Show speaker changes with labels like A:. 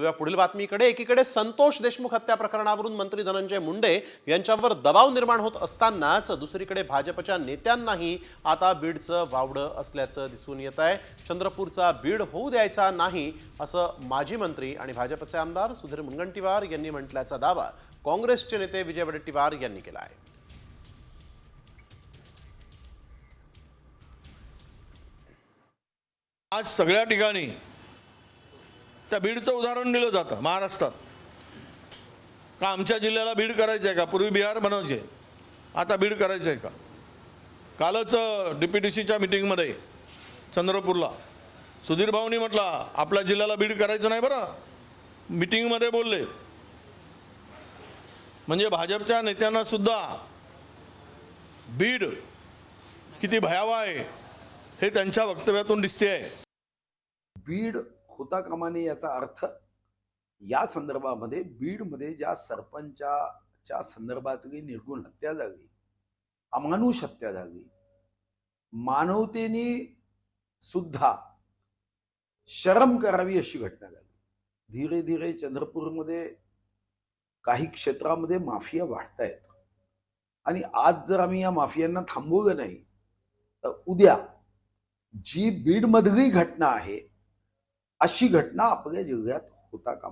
A: वळूया पुढील बातमीकडे एकीकडे संतोष देशमुख हत्या प्रकरणावरून मंत्री धनंजय मुंडे यांच्यावर दबाव निर्माण होत असतानाच दुसरीकडे भाजपच्या नेत्यांनाही आता बीडचं वावडं असल्याचं दिसून येत आहे. चंद्रपूरचा बीड होऊ द्यायचा नाही असं माजी मंत्री आणि भाजपचे आमदार सुधीर मुनगंटीवार यांनी म्हटल्याचा दावा काँग्रेसचे नेते विजय वडेट्टीवार यांनी केला आहे.
B: आज सगळ्या ठिकाणी त्या बीडचं उदाहरण दिलं जातं महाराष्ट्रात. का आमच्या जिल्ह्याला बीड करायचं आहे का? पूर्वी बिहार बनवायचे आता बीड करायचं आहे का? कालच डी पी टी सीच्या मिटिंगमध्ये चंद्रपूरला. सुधीर भाऊनी म्हटला आपल्या जिल्ह्याला बीड करायचं नाही बरं. मिटिंगमध्ये बोलले. म्हणजे भाजपच्या नेत्यांना सुद्धा बीड किती भयावह आहे हे त्यांच्या वक्तव्यातून दिसते आहे
C: बीड होता कामाने याचा अर्थ या संदर्भामध्ये बीडमध्ये ज्या सरपंचाच्या संदर्भातली निर्गुण हत्या झाली अमानुष हत्या झाली मानवतेने सुद्धा शरम करावी अशी घटना झाली. धीरे धीरे चंद्रपूरमध्ये काही क्षेत्रामध्ये माफिया वाढतायत. आणि आज जर आम्ही या माफियांना थांबवलं नाही तर उद्या जी बीडमधली घटना आहे अशी घटना आपल्या जिल्ह्यात होता का